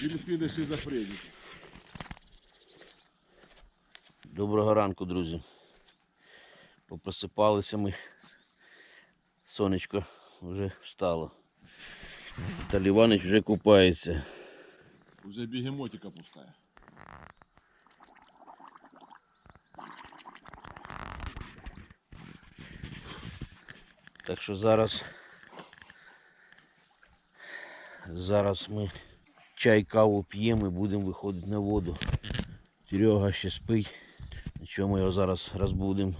Дельфіни шизофреніки. Доброго ранку, друзі. Попросипалися ми. Сонечко вже встало. Віталій Іванович вже купається. Уже бегемотика пускає. Так що зараз. Зараз ми чай, каву п'ємо і будемо виходити на воду. Серега ще спить. Нічого ми його зараз розбудимо.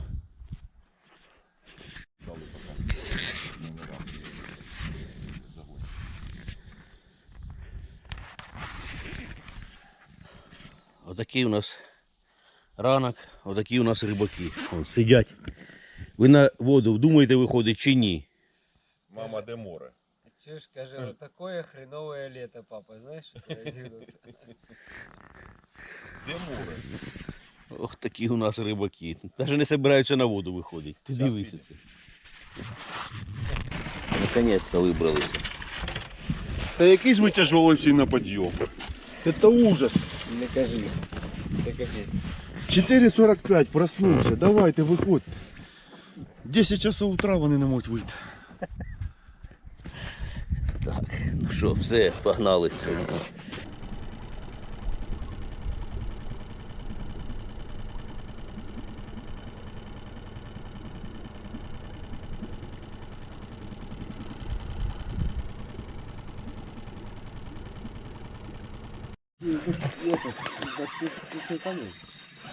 Отакий у нас ранок, отакі у нас рибаки. Вон, сидять. Ви на воду думаєте виходить чи ні? Мама, де море? Чеш, скажи, вот такое хреновое лето, папа, знаешь, что произойдет? Де море? Ох, такі у нас рибаки. Навіть не збираються на воду виходити. Ти Щас дивися піде. це. Наконець-то вибралися. Та який ж ви тяжелий всі на підйом? Это ужас. Не кажи. Это капец. 4.45 проснувся. Давайте, виходьте. 10 часов утра вони не можуть вийти. Так, ну що, все, погнали.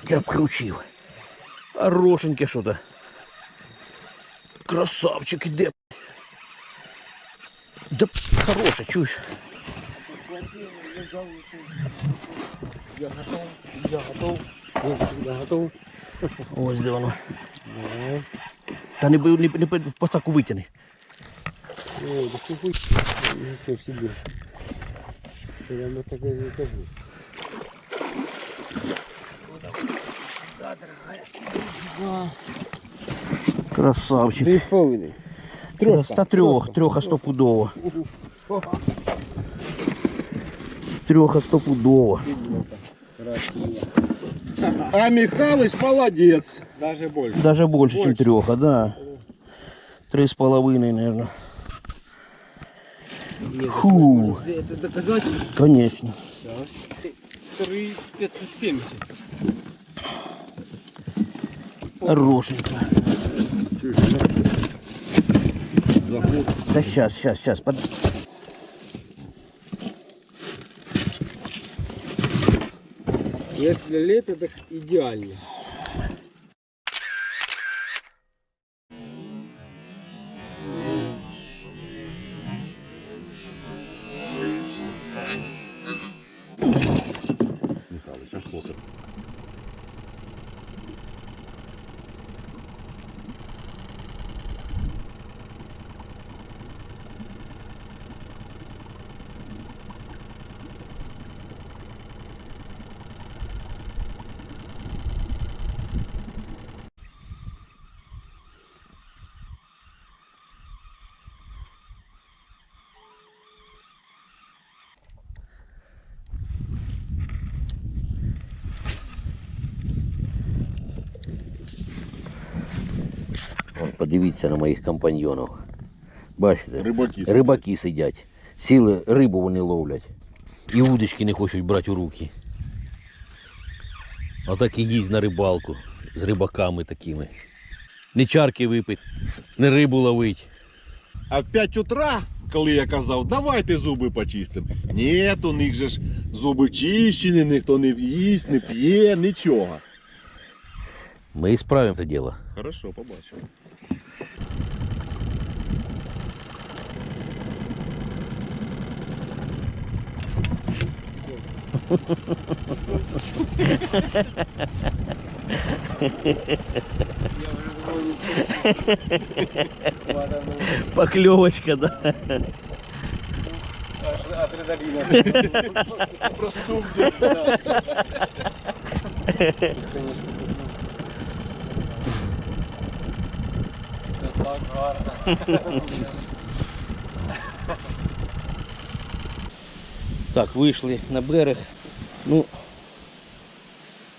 Я вкручив. Хорошеньке що-то. Красавчик іде. Да хороше, чуєш? Я готов, я готов, я готов. Ось де воно. Та не, не, не, пацаку витягни. Ой, да ты. Ничего себе. Прямо так и не кажу. Красавчик. Три с половиной. Та трьох, трьоха стопудово. Трьоха стопудово. Красиво. А Михалыч молодець. Даже больше. Даже больше, чем Больше. треха, да. Три с половиной, наверное. Нет, Фу. это доказать? Конечно. Сейчас. Три 570. Хорошенько. Да сейчас, сейчас, сейчас. Под... Если лето, так идеально. Вон, подивіться на моїх компаньйонів. Бачите? Рибаки. Рибаки сидять. Сіли, рибу вони ловлять. І удочки не хочуть брати у руки. Отак і їсть на рибалку з рибаками такими. Не чарки випить, не рибу ловить. А в 5 утра, коли я казав, давайте зуби почистимо. Ні, у них же ж зуби чищені, ніхто не їсть, не п'є, нічого. Мы исправим это дело. Хорошо, побачимо. Поклевочка, да. Аж адреналина. Проступки. Конечно, гарно. Так, вийшли на берег. Ну,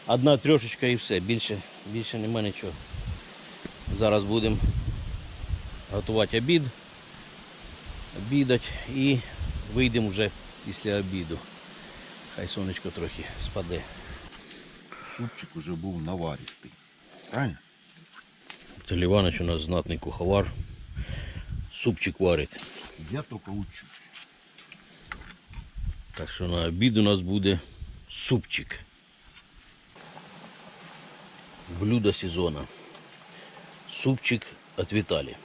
одна трьошечка і все. Більше, більше нема нічого. Зараз будемо готувати обід, обідати і вийдемо вже після обіду. Хай сонечко трохи спаде. Супчик уже був наваристий. Правильно? Віталій Іванович у нас знатний куховар. Супчик варить. Я тільки учу. Так що на обід у нас буде супчик. Блюдо сезона. Супчик от Витали.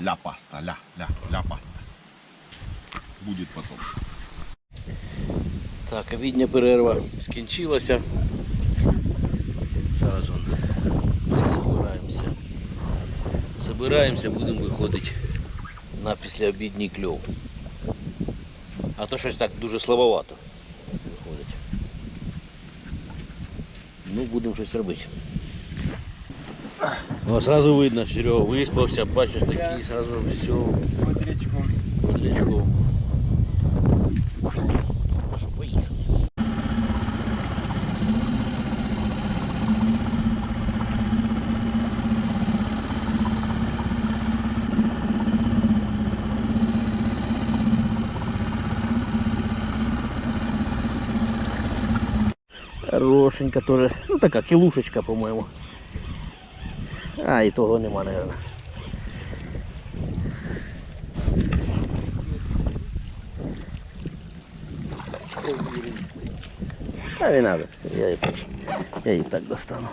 Ля паста, ля, ля, ля паста. Будет потом. Так, обідня перерва скінчилася. Зараз вон всі збираємося. Забираємося, будемо виходити на післяобідній кльов. А то щось так дуже слабовато виходить. Ну, будемо щось робити. Ну, сразу видно, Серега виспався, бачиш такий, сразу все Бодрячком. бодрячком. Ну що, поїхали. Хорошенька тоже. Ну така кілушечка, по-моєму. А, і того нема, наверное. А не надо, всё, я и, так- я и так достану.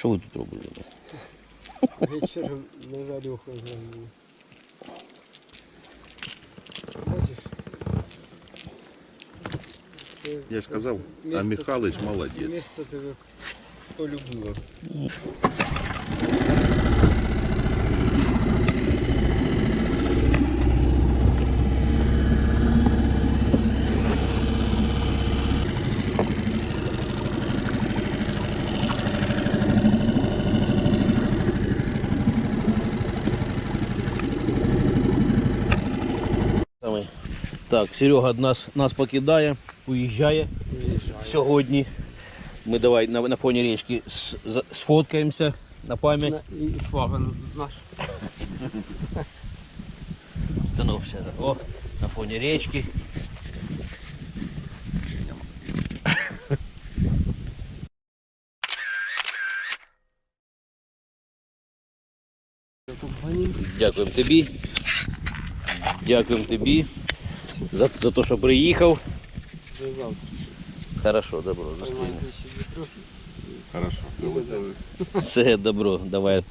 Що ви тут робили? Вечором на жарюху зробили. Бачиш? Це Я ж казав, а Михайлович молодець. Місто тебе полюбило. Так, Серега нас, нас покидає, уїжджає сьогодні. Ми давай на, на фоні річки с- за- сфоткаємося на пам'ять. Наш. Становся. О, на фоні річки. Дякуємо тобі. Дякуємо тобі за, за те, що приїхав. До завтра. Хорошо, добро, зустрінемо. Хорошо, ще Все добро, давай